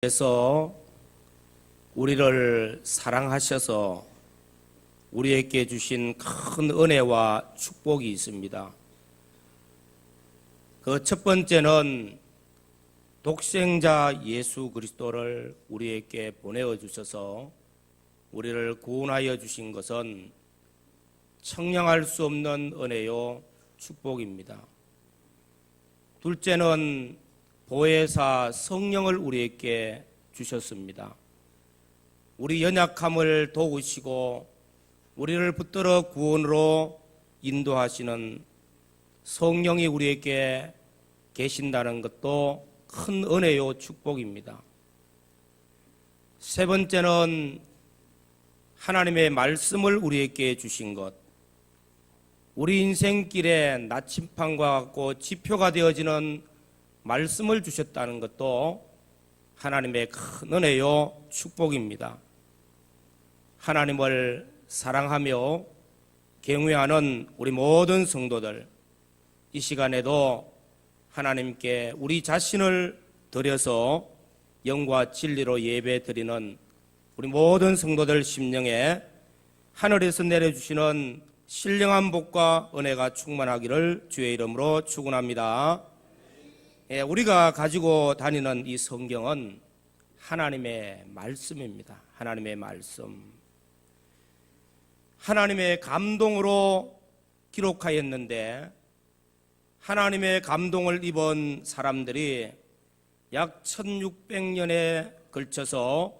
그래서 우리를 사랑하셔서 우리에게 주신 큰 은혜와 축복이 있습니다. 그 첫 번째는 독생자 예수 그리스도를 우리에게 보내어 주셔서 우리를 구원하여 주신 것은 청량할 수 없는 은혜요 축복입니다. 둘째는 보혜사 성령을 우리에게 주셨습니다. 우리 연약함을 도우시고 우리를 붙들어 구원으로 인도하시는 성령이 우리에게 계신다는 것도 큰 은혜요 축복입니다. 세 번째는 하나님의 말씀을 우리에게 주신 것. 우리 인생길에 나침판과 같고 지표가 되어지는 말씀을 주셨다는 것도 하나님의 큰 은혜요 축복입니다. 하나님을 사랑하며 경외하는 우리 모든 성도들 이 시간에도 하나님께 우리 자신을 드려서 영과 진리로 예배 드리는 우리 모든 성도들 심령에 하늘에서 내려주시는 신령한 복과 은혜가 충만하기를 주의 이름으로 축원합니다. 예, 우리가 가지고 다니는 이 성경은 하나님의 말씀입니다. 하나님의 말씀. 하나님의 감동으로 기록하였는데 하나님의 감동을 입은 사람들이 약 1600년에 걸쳐서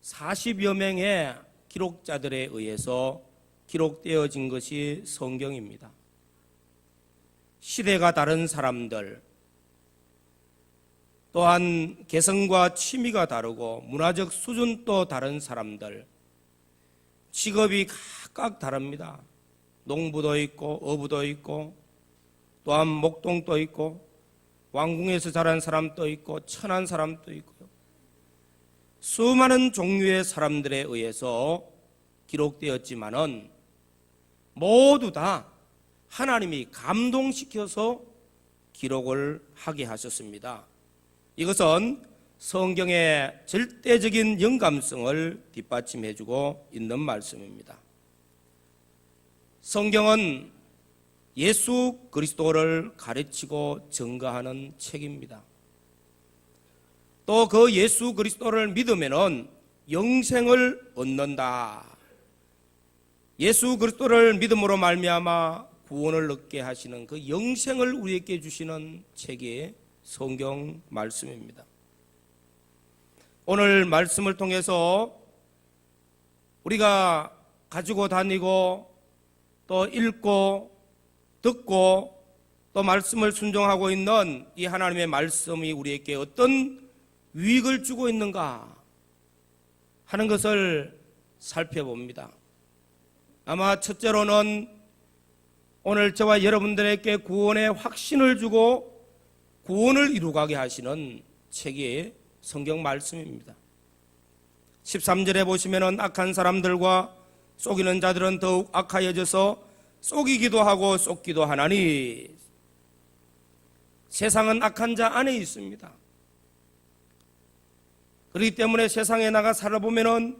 40여 명의 기록자들에 의해서 기록되어진 것이 성경입니다. 시대가 다른 사람들, 또한 개성과 취미가 다르고 문화적 수준도 다른 사람들, 직업이 각각 다릅니다. 농부도 있고 어부도 있고 또한 목동도 있고 왕궁에서 자란 사람도 있고 천한 사람도 있고요. 수많은 종류의 사람들에 의해서 기록되었지만은 모두 다 하나님이 감동시켜서 기록을 하게 하셨습니다. 이것은 성경의 절대적인 영감성을 뒷받침해주고 있는 말씀입니다. 성경은 예수 그리스도를 가르치고 증거하는 책입니다. 또 그 예수 그리스도를 믿으면은 영생을 얻는다. 예수 그리스도를 믿음으로 말미암아 구원을 얻게 하시는 그 영생을 우리에게 주시는 책이 성경 말씀입니다. 오늘 말씀을 통해서 우리가 가지고 다니고 또 읽고 듣고 또 말씀을 순종하고 있는 이 하나님의 말씀이 우리에게 어떤 유익을 주고 있는가 하는 것을 살펴봅니다. 아마 첫째로는 오늘 저와 여러분들에게 구원의 확신을 주고 구원을 이루가게 하시는 책이 성경 말씀입니다. 13절에 보시면은 악한 사람들과 속이는 자들은 더욱 악하여져서 속이기도 하고 속기도 하나니 세상은 악한 자 안에 있습니다. 그렇기 때문에 세상에 나가 살아보면은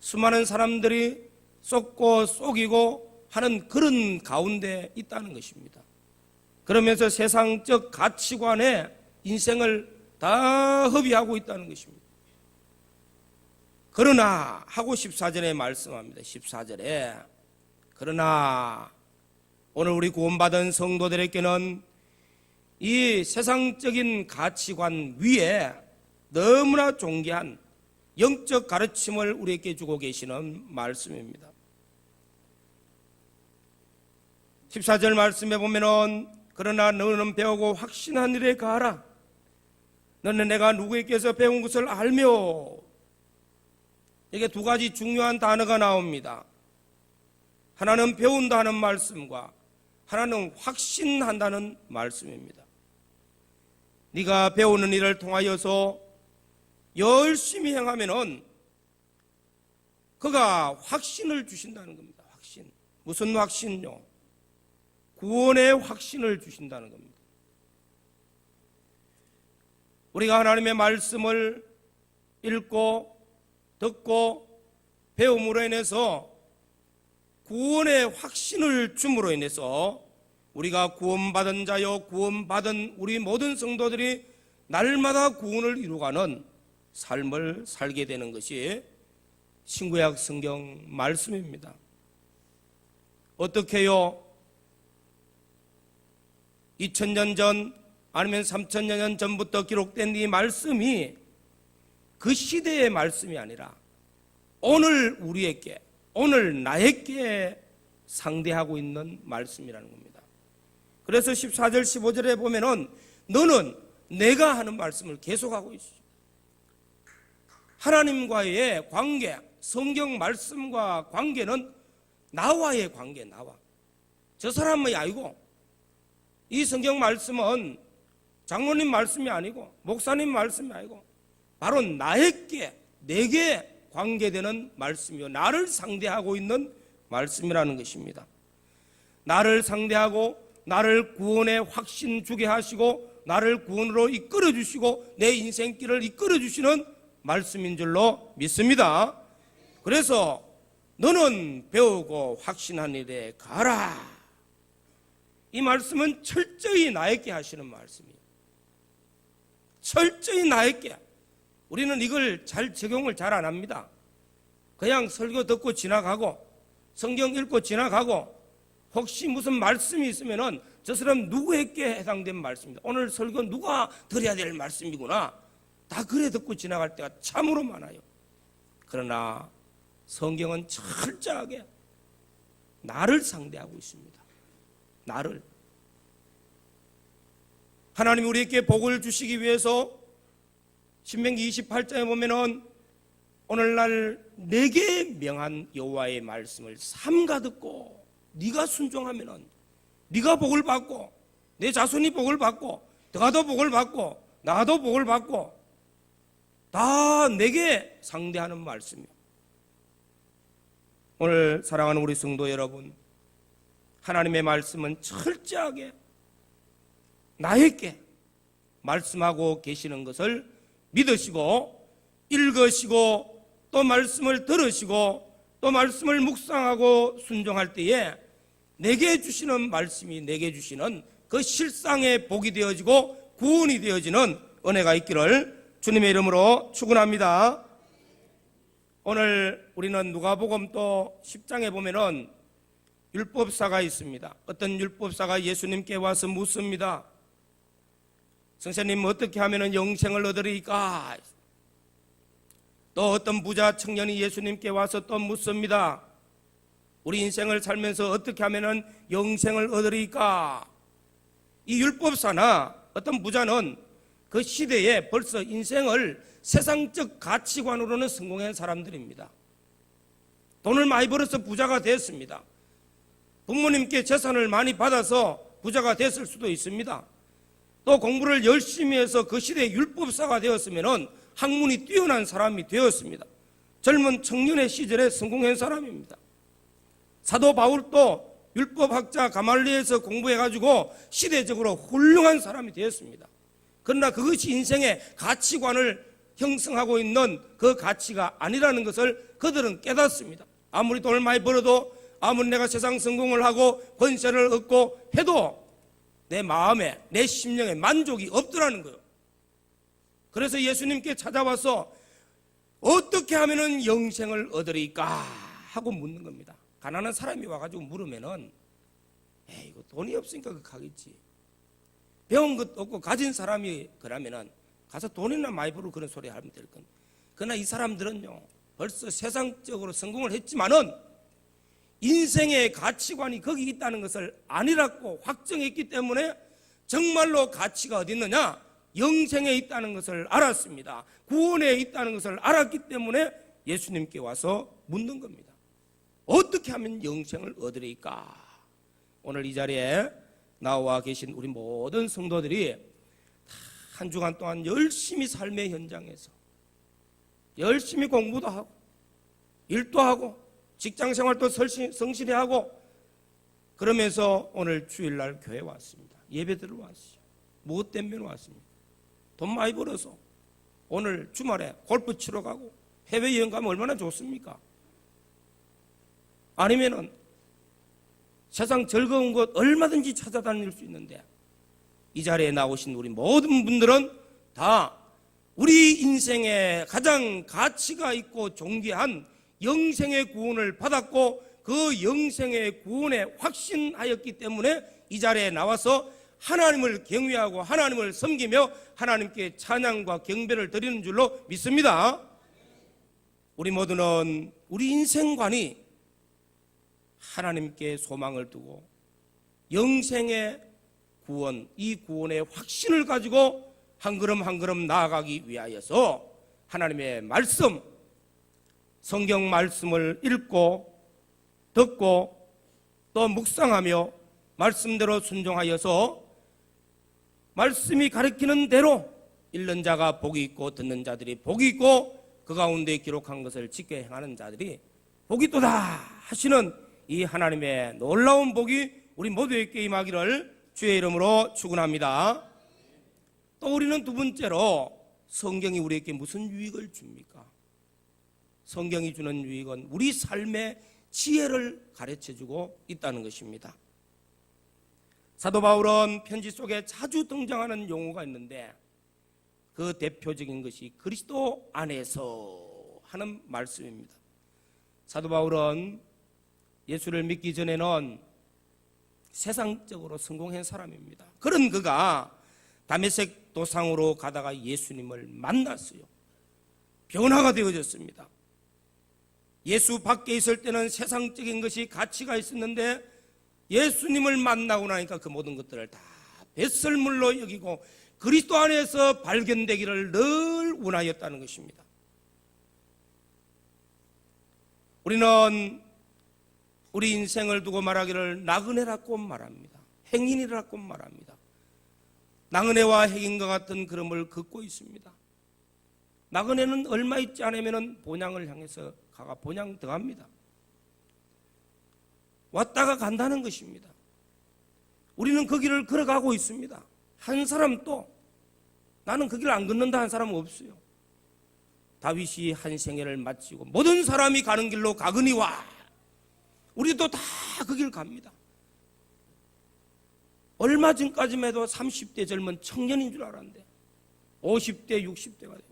수많은 사람들이 속고 속이고 하는 그런 가운데 있다는 것입니다. 그러면서 세상적 가치관에 인생을 다 허비하고 있다는 것입니다. 그러나 하고 14절에 말씀합니다. 14절에 그러나 오늘 우리 구원받은 성도들에게는 이 세상적인 가치관 위에 너무나 존귀한 영적 가르침을 우리에게 주고 계시는 말씀입니다. 14절 말씀에 보면은 그러나 너는 배우고 확신한 일에 가라. 너는 내가 누구에게서 배운 것을 알며 이게 두 가지 중요한 단어가 나옵니다. 하나는 배운다는 말씀과 하나는 확신한다는 말씀입니다. 네가 배우는 일을 통하여서 열심히 행하면은 그가 확신을 주신다는 겁니다. 확신. 무슨 확신요? 구원의 확신을 주신다는 겁니다. 우리가 하나님의 말씀을 읽고 듣고 배움으로 인해서 구원의 확신을 줌으로 인해서 우리가 구원받은 자요 구원받은 우리 모든 성도들이 날마다 구원을 이루가는 삶을 살게 되는 것이 신구약 성경 말씀입니다. 어떻게요? 2000년 전 아니면 3000년 전부터 기록된 이 말씀이 그 시대의 말씀이 아니라 오늘 우리에게 오늘 나에게 상대하고 있는 말씀이라는 겁니다. 그래서 14절 15절에 보면은 너는 내가 하는 말씀을 계속하고 있어. 하나님과의 관계, 성경 말씀과 관계는 나와의 관계, 나와. 저 사람이 아니고 이 성경 말씀은 장로님 말씀이 아니고 목사님 말씀이 아니고 바로 나에게 내게 관계되는 말씀이요 나를 상대하고 있는 말씀이라는 것입니다. 나를 상대하고 나를 구원의 확신 주게 하시고 나를 구원으로 이끌어 주시고 내 인생길을 이끌어 주시는 말씀인 줄로 믿습니다. 그래서 너는 배우고 확신한 일에 가라. 이 말씀은 철저히 나에게 하시는 말씀이에요. 철저히 나에게. 우리는 이걸 잘 적용을 잘 안 합니다. 그냥 설교 듣고 지나가고 성경 읽고 지나가고 혹시 무슨 말씀이 있으면은 저 사람 누구에게 해당된 말씀입니다. 오늘 설교 누가 드려야 될 말씀이구나. 다 그래 듣고 지나갈 때가 참으로 많아요. 그러나 성경은 철저하게 나를 상대하고 있습니다. 나를. 하나님이 우리에게 복을 주시기 위해서 신명기 28장에 보면은 오늘날 내게 명한 여호와의 말씀을 삼가 듣고 네가 순종하면은 네가 복을 받고 내 자손이 복을 받고 너도 복을 받고 나도 복을 받고 다 내게 상대하는 말씀이요. 오늘 사랑하는 우리 성도 여러분, 하나님의 말씀은 철저하게 나에게 말씀하고 계시는 것을 믿으시고 읽으시고 또 말씀을 들으시고 또 말씀을 묵상하고 순종할 때에 내게 주시는 말씀이 내게 주시는 그 실상의 복이 되어지고 구원이 되어지는 은혜가 있기를 주님의 이름으로 축원합니다. 오늘 우리는 누가복음 또 10장에 보면은 율법사가 있습니다. 어떤 율법사가 예수님께 와서 묻습니다. 선생님 어떻게 하면 영생을 얻으리까? 또 어떤 부자 청년이 예수님께 와서 또 묻습니다. 우리 인생을 살면서 어떻게 하면 영생을 얻으리까? 이 율법사나 어떤 부자는 그 시대에 벌써 인생을 세상적 가치관으로는 성공한 사람들입니다. 돈을 많이 벌어서 부자가 됐습니다. 부모님께 재산을 많이 받아서 부자가 됐을 수도 있습니다. 또 공부를 열심히 해서 그 시대의 율법사가 되었으면 학문이 뛰어난 사람이 되었습니다. 젊은 청년의 시절에 성공한 사람입니다. 사도 바울도 율법학자 가말리에서 공부해가지고 시대적으로 훌륭한 사람이 되었습니다. 그러나 그것이 인생의 가치관을 형성하고 있는 그 가치가 아니라는 것을 그들은 깨닫습니다. 아무리 돈을 많이 벌어도 아무리 내가 세상 성공을 하고 권세를 얻고 해도 내 마음에 내 심령에 만족이 없더라는 거예요. 그래서 예수님께 찾아와서 어떻게 하면은 영생을 얻으리까 하고 묻는 겁니다. 가난한 사람이 와가지고 물으면은 에이 이거 돈이 없으니까 그 가겠지. 배운 것도 없고 가진 사람이 그러면은 가서 돈이나 많이 벌고 그런 소리 하면 될 건. 그러나 이 사람들은요 벌써 세상적으로 성공을 했지만은 인생의 가치관이 거기 있다는 것을 아니라고 확정했기 때문에 정말로 가치가 어디 있느냐? 영생에 있다는 것을 알았습니다. 구원에 있다는 것을 알았기 때문에 예수님께 와서 묻는 겁니다. 어떻게 하면 영생을 얻으리까? 오늘 이 자리에 나와 계신 우리 모든 성도들이 한 주간 동안 열심히 삶의 현장에서 열심히 공부도 하고 일도 하고 직장 생활도 성실히 하고 그러면서 오늘 주일날 교회 왔습니다. 예배 들어 왔어요. 무엇 때문에 왔습니까? 돈 많이 벌어서 오늘 주말에 골프 치러 가고 해외여행 가면 얼마나 좋습니까? 아니면은 세상 즐거운 곳 얼마든지 찾아다닐 수 있는데 이 자리에 나오신 우리 모든 분들은 다 우리 인생에 가장 가치가 있고 존귀한 영생의 구원을 받았고 그 영생의 구원에 확신하였기 때문에 이 자리에 나와서 하나님을 경외하고 하나님을 섬기며 하나님께 찬양과 경배를 드리는 줄로 믿습니다. 우리 모두는 우리 인생관이 하나님께 소망을 두고 영생의 구원, 이 구원의 확신을 가지고 한 걸음 한 걸음 나아가기 위하여서 하나님의 말씀, 성경 말씀을 읽고 듣고 또 묵상하며 말씀대로 순종하여서 말씀이 가리키는 대로 읽는 자가 복이 있고 듣는 자들이 복이 있고 그 가운데 기록한 것을 지켜 행하는 자들이 복이 또다 하시는 이 하나님의 놀라운 복이 우리 모두에게 임하기를 주의 이름으로 축원합니다. 또 우리는 두 번째로 성경이 우리에게 무슨 유익을 줍니까? 성경이 주는 유익은 우리 삶의 지혜를 가르쳐 주고 있다는 것입니다. 사도 바울은 편지 속에 자주 등장하는 용어가 있는데 그 대표적인 것이 그리스도 안에서 하는 말씀입니다. 사도 바울은 예수를 믿기 전에는 세상적으로 성공한 사람입니다. 그런 그가 다메섹 도상으로 가다가 예수님을 만났어요. 변화가 되어졌습니다. 예수 밖에 있을 때는 세상적인 것이 가치가 있었는데 예수님을 만나고 나니까 그 모든 것들을 다 뱃설물로 여기고 그리스도 안에서 발견되기를 늘 원하였다는 것입니다. 우리는 우리 인생을 두고 말하기를 나그네라고 말합니다. 행인이라고 말합니다. 나그네와 행인과 같은 걸음을 걷고 있습니다. 나그네는 얼마 있지 않으면 본향을 향해서 가가 본향 들어갑니다. 왔다가 간다는 것입니다. 우리는 그 길을 걸어가고 있습니다. 한 사람도 나는 그 길을 안 걷는다 한 사람은 없어요. 다윗이 한 생애를 마치고 모든 사람이 가는 길로 가거니와 우리도 다 그 길 갑니다. 얼마 전까지만 해도 30대 젊은 청년인 줄 알았는데 50대, 60대가 되고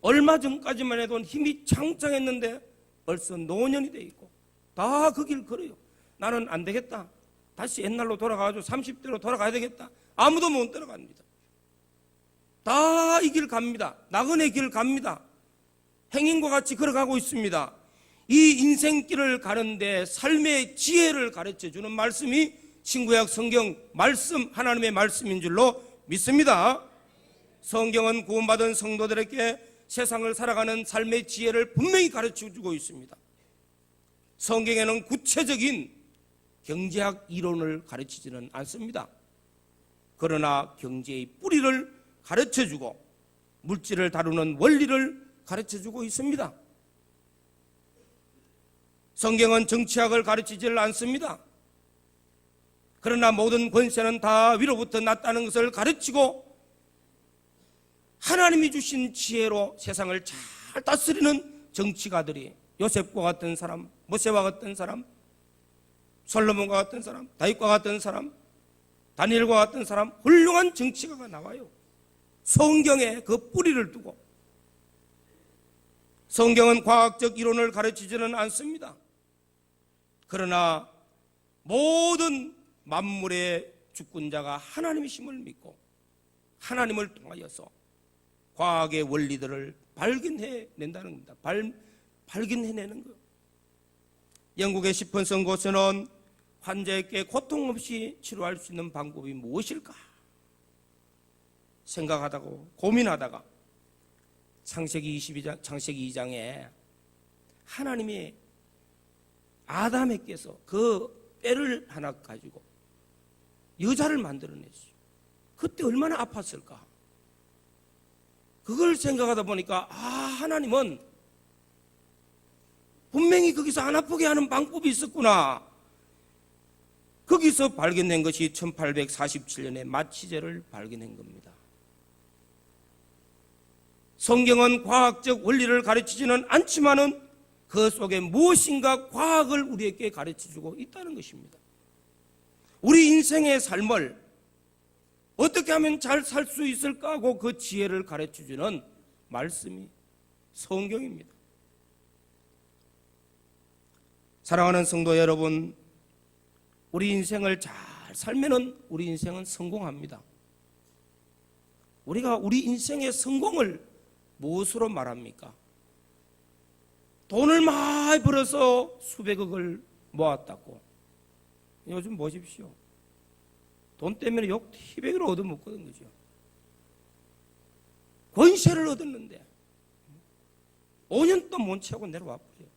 얼마 전까지만 해도 힘이 창창했는데 벌써 노년이 돼 있고 다 그 길 걸어요. 나는 안 되겠다. 다시 옛날로 돌아가가지고 30대로 돌아가야 되겠다. 아무도 못 따라갑니다. 다 이 길 갑니다. 나그네 길 갑니다. 행인과 같이 걸어가고 있습니다. 이 인생길을 가는데 삶의 지혜를 가르쳐 주는 말씀이 신구약 성경 말씀 하나님의 말씀인 줄로 믿습니다. 성경은 구원받은 성도들에게 세상을 살아가는 삶의 지혜를 분명히 가르쳐 주고 있습니다. 성경에는 구체적인 경제학 이론을 가르치지는 않습니다. 그러나 경제의 뿌리를 가르쳐 주고 물질을 다루는 원리를 가르쳐 주고 있습니다. 성경은 정치학을 가르치지를 않습니다. 그러나 모든 권세는 다 위로부터 났다는 것을 가르치고 하나님이 주신 지혜로 세상을 잘 다스리는 정치가들이 요셉과 같은 사람, 모세와 같은 사람, 솔로몬과 같은 사람, 다윗과 같은 사람, 다니엘과 같은 사람 훌륭한 정치가가 나와요. 성경에 그 뿌리를 두고 성경은 과학적 이론을 가르치지는 않습니다. 그러나 모든 만물의 주권자가 하나님이심을 믿고 하나님을 통하여서 과학의 원리들을 발견해 낸다는 겁니다. 발, 발견해내는 거. 영국의 시폰 선고서는 환자에게 고통 없이 치료할 수 있는 방법이 무엇일까? 생각하다고 고민하다가 창세기 22장, 창세기 2장에 하나님이 아담에게서 그 뼈를 하나 가지고 여자를 만들어냈어요. 그때 얼마나 아팠을까? 그걸 생각하다 보니까 아 하나님은 분명히 거기서 안 아프게 하는 방법이 있었구나. 거기서 발견된 것이 1847년에 마취제를 발견한 겁니다. 성경은 과학적 원리를 가르치지는 않지만은 그 속에 무엇인가 과학을 우리에게 가르쳐 주고 있다는 것입니다. 우리 인생의 삶을 어떻게 하면 잘 살 수 있을까 하고 그 지혜를 가르쳐 주는 말씀이 성경입니다. 사랑하는 성도 여러분, 우리 인생을 잘 살면은 우리 인생은 성공합니다. 우리가 우리 인생의 성공을 무엇으로 말합니까? 돈을 많이 벌어서 수백억을 모았다고. 요즘 보십시오. 돈 때문에 욕 티백을 얻어먹거든 거죠. 권세를 얻었는데 5년 동못 채우고 내려와 버려요.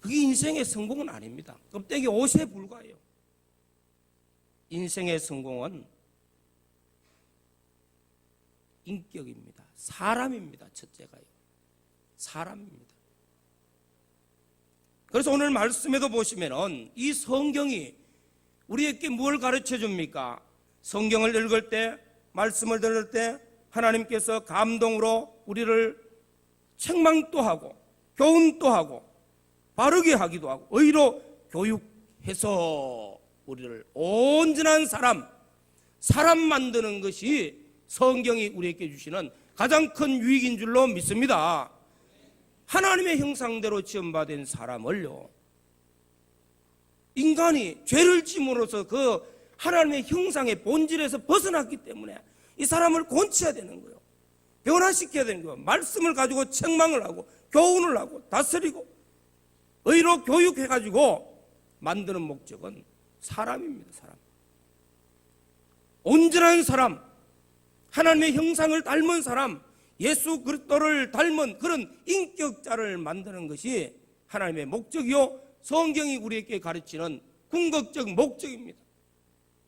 그게 인생의 성공은 아닙니다. 껍데기 옷에 불과해요. 인생의 성공은 인격입니다. 사람입니다. 첫째가요. 사람입니다. 그래서 오늘 말씀에도 보시면은 이 성경이 우리에게 뭘 가르쳐 줍니까? 성경을 읽을 때, 말씀을 들을 때 하나님께서 감동으로 우리를 책망도 하고 교훈도 하고 바르게 하기도 하고 의로 교육해서 우리를 온전한 사람, 사람 만드는 것이 성경이 우리에게 주시는 가장 큰 유익인 줄로 믿습니다. 하나님의 형상대로 지음받은 사람을요. 인간이 죄를 지므로써 그 하나님의 형상의 본질에서 벗어났기 때문에 이 사람을 곤치해야 되는 거예요. 변화시켜야 되는 거예요. 말씀을 가지고 책망을 하고 교훈을 하고 다스리고 의로 교육해가지고 만드는 목적은 사람입니다. 사람. 온전한 사람, 하나님의 형상을 닮은 사람, 예수 그리스도를 닮은 그런 인격자를 만드는 것이 하나님의 목적이요 성경이 우리에게 가르치는 궁극적 목적입니다.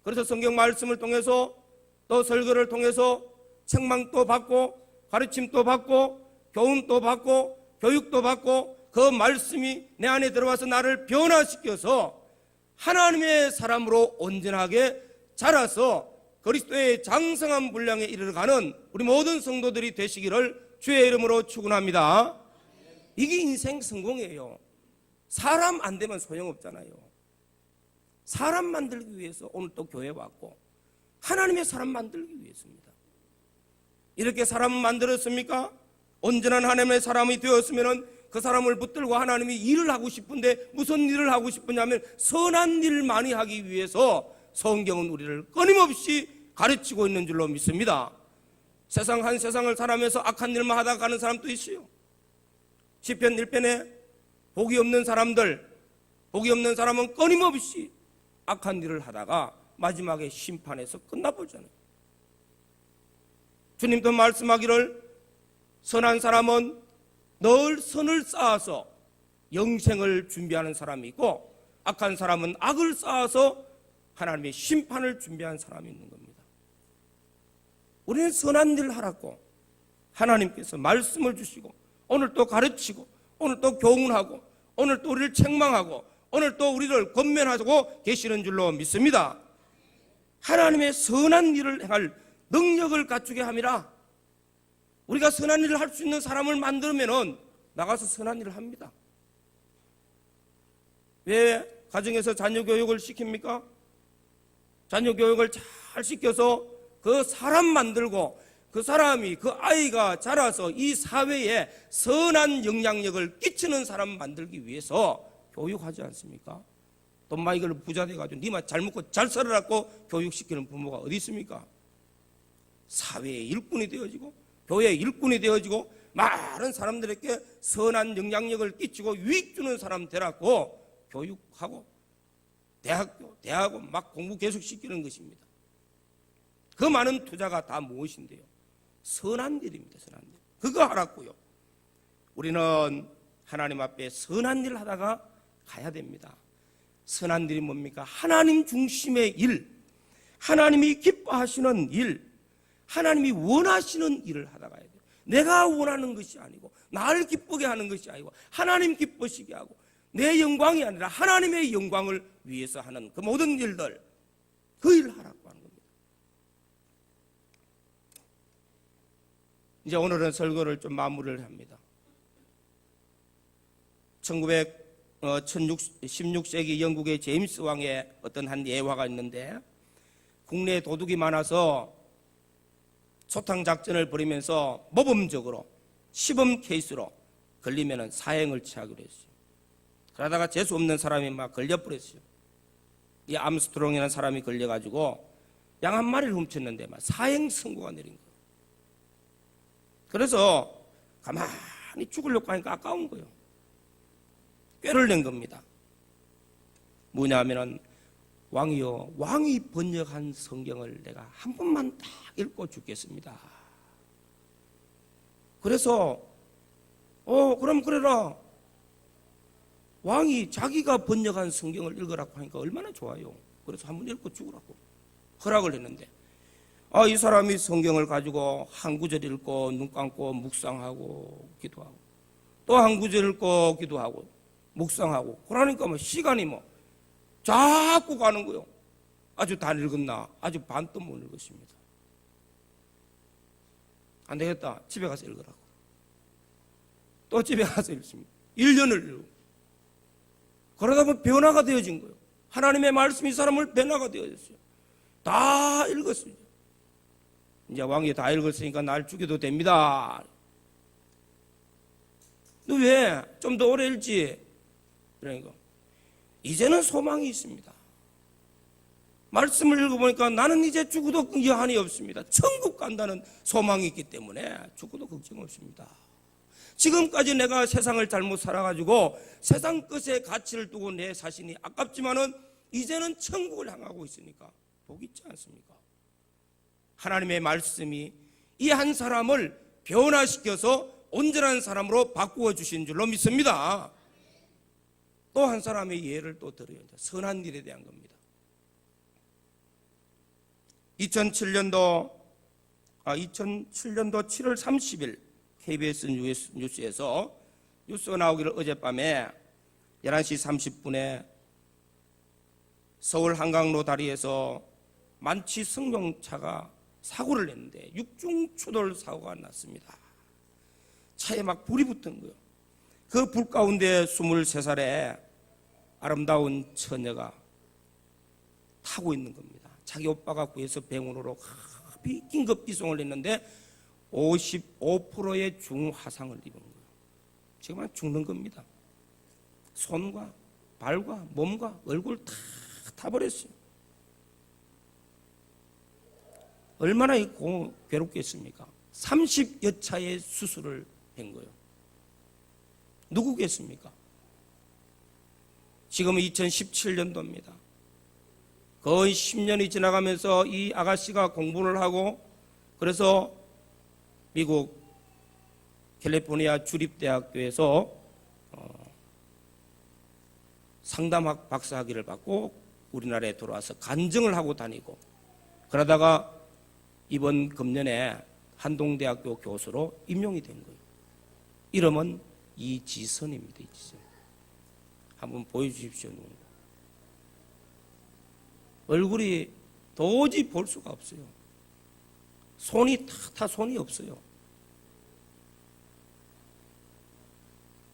그래서 성경 말씀을 통해서 또 설교를 통해서 책망도 받고 가르침도 받고 교훈도 받고 교육도 받고 그 말씀이 내 안에 들어와서 나를 변화시켜서 하나님의 사람으로 온전하게 자라서 그리스도의 장성한 분량에 이르러가는 우리 모든 성도들이 되시기를 주의 이름으로 축원합니다. 이게 인생 성공이에요. 사람 안 되면 소용없잖아요. 사람 만들기 위해서 오늘 또 교회 왔고 하나님의 사람 만들기 위해서입니다. 이렇게 사람을 만들었습니까? 온전한 하나님의 사람이 되었으면 그 사람을 붙들고 하나님이 일을 하고 싶은데 무슨 일을 하고 싶으냐면 선한 일을 많이 하기 위해서 성경은 우리를 끊임없이 가르치고 있는 줄로 믿습니다. 세상 한 세상을 살아면서 악한 일만 하다 가는 사람도 있어요. 시편 1편에 복이 없는 사람들, 복이 없는 사람은 끊임없이 악한 일을 하다가 마지막에 심판에서 끝나버리잖아요. 주님도 말씀하기를 선한 사람은 늘 선을 쌓아서 영생을 준비하는 사람이 있고 악한 사람은 악을 쌓아서 하나님의 심판을 준비한 사람이 있는 겁니다. 우리는 선한 일을 하라고 하나님께서 말씀을 주시고 오늘 또 가르치고 오늘 또 교훈하고 오늘 또 우리를 책망하고 오늘 또 우리를 권면하고 계시는 줄로 믿습니다. 하나님의 선한 일을 행할 능력을 갖추게 함이라 우리가 선한 일을 할 수 있는 사람을 만들면은 나가서 선한 일을 합니다. 왜 가정에서 자녀 교육을 시킵니까? 자녀 교육을 잘 시켜서 그 사람 만들고 그 사람이 그 아이가 자라서 이 사회에 선한 영향력을 끼치는 사람 만들기 위해서 교육하지 않습니까? 돈 많이 걸로 부자 돼가지고 니만 잘 먹고 잘 살아라고 교육시키는 부모가 어디 있습니까? 사회의 일꾼이 되어지고 교회의 일꾼이 되어지고 많은 사람들에게 선한 영향력을 끼치고 유익 주는 사람 되라고 교육하고 대학교, 대학원 막 공부 계속 시키는 것입니다. 그 많은 투자가 다 무엇인데요? 선한 일입니다. 선한 일. 그거 하라고요. 우리는 하나님 앞에 선한 일을 하다가 가야 됩니다. 선한 일이 뭡니까? 하나님 중심의 일, 하나님이 기뻐하시는 일, 하나님이 원하시는 일을 하다 가야 돼요. 내가 원하는 것이 아니고, 나를 기쁘게 하는 것이 아니고, 하나님 기쁘시게 하고, 내 영광이 아니라 하나님의 영광을 위해서 하는 그 모든 일들, 그 일을 하라고 하는 겁니다. 이제 오늘은 설교를 좀 마무리를 합니다. 1900 어, 16세기 영국의 제임스 왕의 어떤 한 예화가 있는데 국내에 도둑이 많아서 초탕 작전을 벌이면서 모범적으로 시범 케이스로 걸리면은 사형을 취하기로 했어요. 그러다가 재수 없는 사람이 막 걸려버렸어요. 이 암스트롱이라는 사람이 걸려가지고 양 한 마리를 훔쳤는데 막 사형 선고가 내린 거예요. 그래서 가만히 죽으려고 하니까 아까운 거예요. 꾀를 낸 겁니다. 뭐냐면은 왕이요, 왕이 번역한 성경을 내가 한 번만 딱 읽고 죽겠습니다. 그래서, 어, 그럼 그래라. 왕이 자기가 번역한 성경을 읽으라고 하니까 얼마나 좋아요. 그래서 한 번 읽고 죽으라고 허락을 했는데, 아, 이 사람이 성경을 가지고 한 구절 읽고 눈 감고 묵상하고 기도하고 또 한 구절 읽고 기도하고 묵상하고 그러니까 뭐 시간이 뭐 자꾸 가는 거요. 아주 다 읽었나? 아주 반도 못 읽었습니다. 안 되겠다. 집에 가서 읽으라고. 또 집에 가서 읽습니다. 1년을 읽고. 그러다 보면 변화가 되어진 거예요. 하나님의 말씀이 이 사람을 변화가 되어졌어요. 다 읽었어요. 이제 왕이 다 읽었으니까 날 죽여도 됩니다. 너 왜? 좀 더 오래 읽지? 그러니까. 이제는 소망이 있습니다. 말씀을 읽어보니까 나는 이제 죽어도 여한이 없습니다. 천국 간다는 소망이 있기 때문에 죽어도 걱정 없습니다. 지금까지 내가 세상을 잘못 살아가지고 세상 것에 가치를 두고 내 자신이 아깝지만은 이제는 천국을 향하고 있으니까 복 있지 않습니까? 하나님의 말씀이 이 한 사람을 변화시켜서 온전한 사람으로 바꾸어 주신 줄로 믿습니다. 또 한 사람의 예를 또 들어요. 선한 일에 대한 겁니다. 2007년도 아 2007년도 7월 30일 KBS 뉴스, 뉴스에서 뉴스가 나오기를 어젯밤에 11시 30분에 서울 한강로 다리에서 만취 승용차가 사고를 냈는데 육중 추돌 사고가 났습니다. 차에 막 불이 붙은 거예요. 그 불 가운데 23살의 아름다운 처녀가 타고 있는 겁니다. 자기 오빠가 구해서 병원으로 긴급 이송을 했는데 55%의 중화상을 입은 거예요. 지금 죽는 겁니다. 손과 발과 몸과 얼굴 다 타버렸어요. 얼마나 고, 괴롭겠습니까? 30여 차의 수술을 한 거예요. 누구겠습니까? 지금은 2017년도입니다. 거의 10년이 지나가면서 이 아가씨가 공부를 하고 그래서 미국 캘리포니아 주립대학교에서 어, 상담학 박사학위를 받고 우리나라에 돌아와서 간증을 하고 다니고 그러다가 이번 금년에 한동대학교 교수로 임용이 된 거예요. 이름은 이지선입니다. 이지선. 한번 보여주십시오. 얼굴이 도저히 볼 수가 없어요. 손이 다, 다 손이 없어요.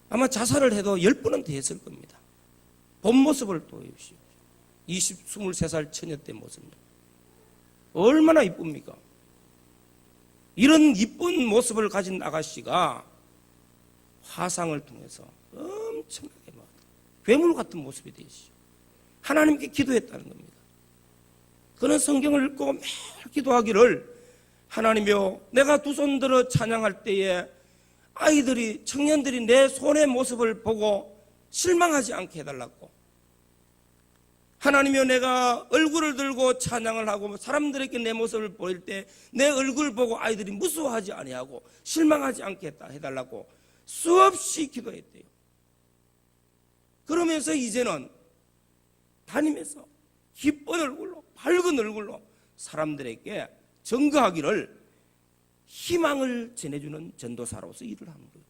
아마 자살을 해도 열 번은 더 했을 겁니다. 본 모습을 보여주십시오. 20, 23살 처녀 때 모습. 얼마나 이쁩니까? 이런 이쁜 모습을 가진 아가씨가 화상을 통해서 엄청나게 막 괴물 같은 모습이 되시죠. 하나님께 기도했다는 겁니다. 그는 성경을 읽고 매일 기도하기를 하나님이여 내가 두 손 들어 찬양할 때에 아이들이 청년들이 내 손의 모습을 보고 실망하지 않게 해달라고 하나님이여 내가 얼굴을 들고 찬양을 하고 사람들에게 내 모습을 보일 때 내 얼굴 보고 아이들이 무서워하지 아니하고 실망하지 않게 했다 해달라고 수없이 기도했대요. 그러면서 이제는 다니면서 기쁜 얼굴로 밝은 얼굴로 사람들에게 증거하기를 희망을 전해주는 전도사로서 일을 하는 거예요.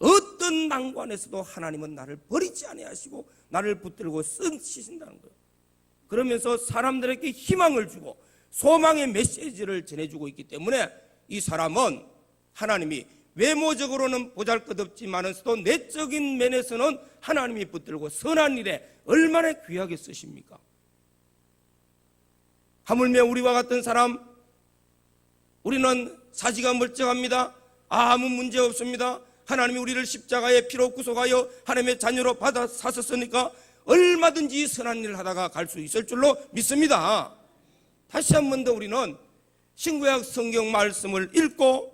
어떤 난관에서도 하나님은 나를 버리지 아니하시고 나를 붙들고 쓰신다는 거예요. 그러면서 사람들에게 희망을 주고 소망의 메시지를 전해주고 있기 때문에 이 사람은 하나님이 외모적으로는 보잘것없지만은서도 내적인 면에서는 하나님이 붙들고 선한 일에 얼마나 귀하게 쓰십니까? 하물며 우리와 같은 사람 우리는 사지가 멀쩡합니다. 아무 문제 없습니다. 하나님이 우리를 십자가의 피로 구속하여 하나님의 자녀로 받아 사셨으니까 얼마든지 선한 일을 하다가 갈 수 있을 줄로 믿습니다. 다시 한 번 더 우리는 신구약 성경 말씀을 읽고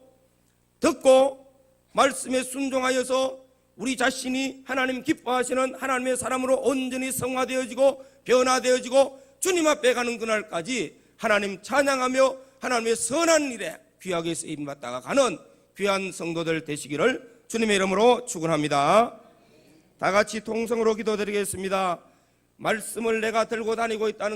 듣고 말씀에 순종하여서 우리 자신이 하나님 기뻐하시는 하나님의 사람으로 온전히 성화되어지고 변화되어지고 주님 앞에 가는 그날까지 하나님 찬양하며 하나님의 선한 일에 귀하게 쓰임 받다가 가는 귀한 성도들 되시기를 주님의 이름으로 축원합니다. 다 같이 통성으로 기도드리겠습니다. 말씀을 내가 들고 다니고 있다는